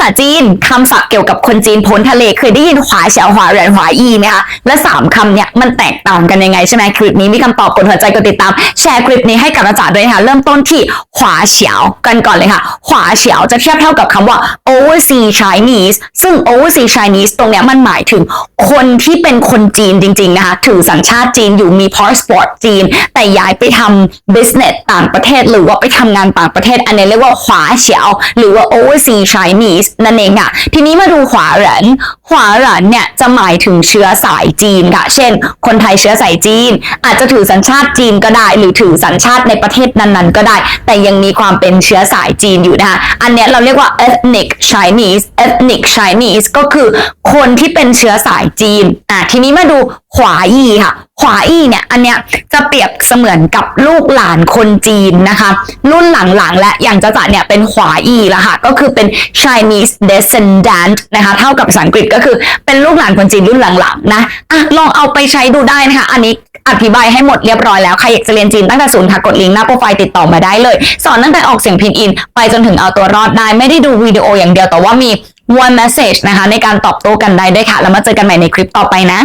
ษาจีนคำศัพท์เกี่ยวกับคนจีนพ้นทะเลเคยได้ยินขวาเฉียวขวาเหรียญขวาอีไหมคะและสามคำเนี่ยมันแตกต่างกันยังไงใช่ไหมคลิปนี้มีคำตอบกดหัวใจกดติดตาม แชร์คลิปนี้ให้กับอาจารย์ด้วยนะคะเริ่มต้นที่ขวาเฉียวกันก่อนเลยค่ะขวาเฉียวจะเทียบเท่ากับคำว่า overseas Chinese ซึ่ง overseas Chinese ตรงเนี้ยมันหมายถึงคนที่เป็นคนจีนจริงๆนะคะถือสัญชาติจีนอยู่มี passport จีน แต่ย้ายไปทำ business ต่างประเทศ หรือว่าไปทำงานต่างประเทศ อันนี้เรียกว่าขวาเฉียวหรือว่า overseas Chinese นั่นเองค่ะ ทีนี้มาดูขวาเหรินขวาเหรินเนี่ยจะหมายถึงเชื้อสายจีนค่ะ เช่น คนไทยเชื้อสายจีน อาจจะถือสัญชาติจีนก็ได้ หรือถือสัญชาติในประเทศนั้นๆ ก็ได้ แต่ยังมีความเป็นเชื้อสายจีนอยู่นะคะ อันเนี้ยเราเรียกว่า ethnic Chinese ethnic Chinese ก็คือคนที่เป็นเชื้อสายจีน อะ ทีนี้มาดูขวาอีค่ะ ขวาอีเนี่ยอันเนี้ยจะเปรียบเสมือนกับลูกหลานคนจีนนะคะ รุ่นหลังๆ และอย่างจะจะเนี่ยเป็นขวาอีแล้วค่ะ ก็คือเป็น Chinese descendant นะคะ เท่ากับภาษาอังกฤษก็คือเป็นลูกหลานคนจีนรุ่นหลังๆนะอะลองเอาไปใช้ดูได้นะคะ อันนี้อธิบายให้หมดเรียบร้อยแล้ว ใครอยากจะเรียนจีนตั้งแต่ศูนย์ค่ะกดลิงก์หน้าโปรไฟล์ติดต่อมาได้เลย สอนตั้งแต่ออกเสียงพินอิน ไปจนถึงเอาตัวรอดได้ไม่ได้ดูวิดีโออย่างเดียวแต่ว่ามี one message นะคะ ในการตอบโต้กันได้ด้วยค่ะ แล้วมาเจอกันใหม่ในคลิปต่อไปนะ